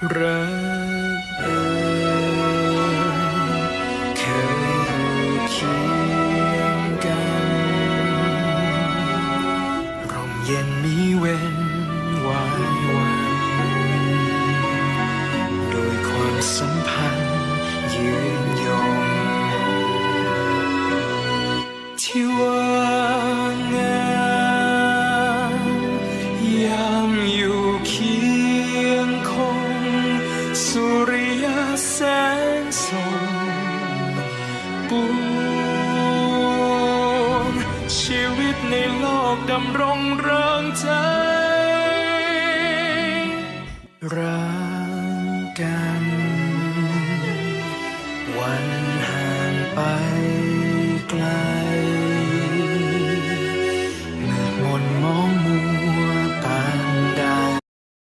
รักเอ่ยเคยอยู่เคียงกันร่มเย็นมีเว้นวายวันด้วยความสัมพันธ์ยืนยงที่ว่างงามยา สุริยแสงส่องปูนชีวิตในโลกดำรงเริงใจรักกัน